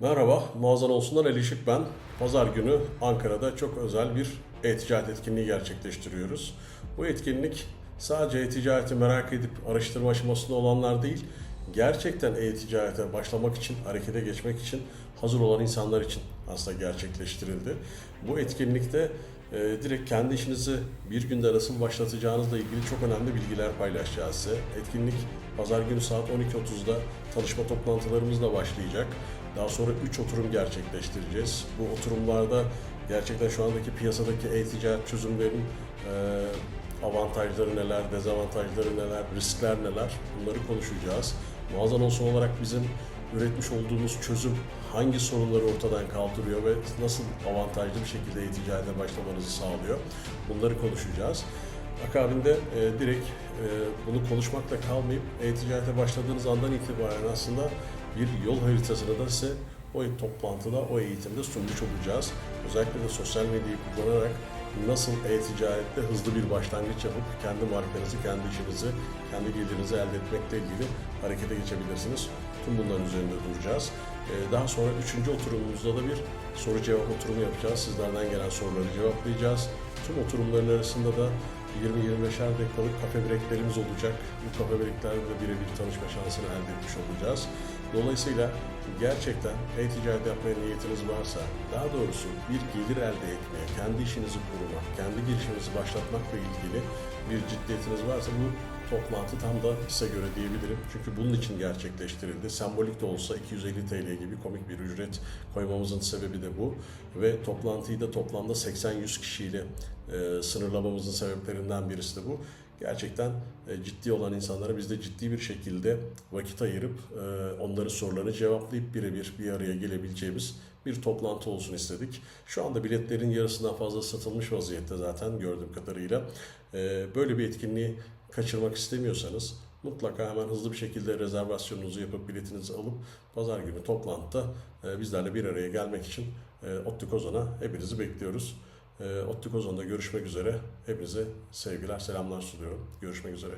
Merhaba, Muazzam Olsun'dan Ali Işık ben. Pazar günü Ankara'da çok özel bir e-ticaret etkinliği gerçekleştiriyoruz. Bu etkinlik sadece e-ticareti merak edip araştırma aşamasında olanlar değil, gerçekten e-ticarete başlamak için, harekete geçmek için hazır olan insanlar için aslında gerçekleştirildi. Bu etkinlikte e, direkt kendi işinizi bir günde nasıl başlatacağınızla ilgili çok önemli bilgiler paylaşacağız size. Etkinlik pazar günü saat 12.30'da tanışma toplantılarımızla başlayacak. Daha sonra 3 oturum gerçekleştireceğiz. Bu oturumlarda gerçekten şu andaki piyasadaki e-ticaret çözümlerinin e, avantajları neler, dezavantajları neler, riskler neler bunları konuşacağız. Muazzam olsun olarak bizim üretmiş olduğumuz çözüm hangi sorunları ortadan kaldırıyor ve nasıl avantajlı bir şekilde e-ticarete başlamanızı sağlıyor. Bunları konuşacağız. Akabinde e, direkt e, bunu konuşmakla kalmayıp e-ticarete başladığınız andan itibaren aslında bir yol haritasını da size o toplantıda, o eğitimde sunmuş olacağız. Özellikle de sosyal medyayı kullanarak nasıl e-ticarette hızlı bir başlangıç yapıp kendi markanızı, kendi işinizi, kendi gelirinizi elde etmekle ilgili harekete geçebilirsiniz. Tüm bunların üzerinde duracağız. Ee, Daha sonra üçüncü oturumumuzda da bir soru cevap oturumu yapacağız. Sizlerden gelen soruları cevaplayacağız. Tüm oturumların arasında da 20-25'er dakikalık kafe breaklerimiz olacak. Bu kafe breaklerde de birebir tanışma şansını elde etmiş olacağız. Dolayısıyla gerçekten e-ticaret yapmaya niyetiniz varsa, daha doğrusu bir gelir elde etmeye, kendi işinizi kurmak, kendi girişiminizi başlatmakla ilgili bir ciddiyetiniz varsa bu toplantı tam da size göre diyebilirim. Çünkü bunun için gerçekleştirildi. Sembolik de olsa 250 TL gibi komik bir ücret koymamızın sebebi de bu. Ve toplantıyı da toplamda 80-100 kişiyle e, sınırlamamızın sebeplerinden birisi de bu. Gerçekten e, ciddi olan insanlara biz de ciddi bir şekilde vakit ayırıp e, onların sorularını cevaplayıp birebir bir araya gelebileceğimiz bir toplantı olsun istedik. Şu anda biletlerin yarısından fazla satılmış vaziyette zaten gördüğüm kadarıyla. E, Böyle bir etkinliği kaçırmak istemiyorsanız mutlaka hemen hızlı bir şekilde rezervasyonunuzu yapıp biletinizi alıp pazar günü toplantıda bizlerle bir araya gelmek için e, Optikozon'a hepinizi bekliyoruz. E, Optikozon'da görüşmek üzere. Hepinize sevgiler, selamlar sunuyorum. Görüşmek üzere.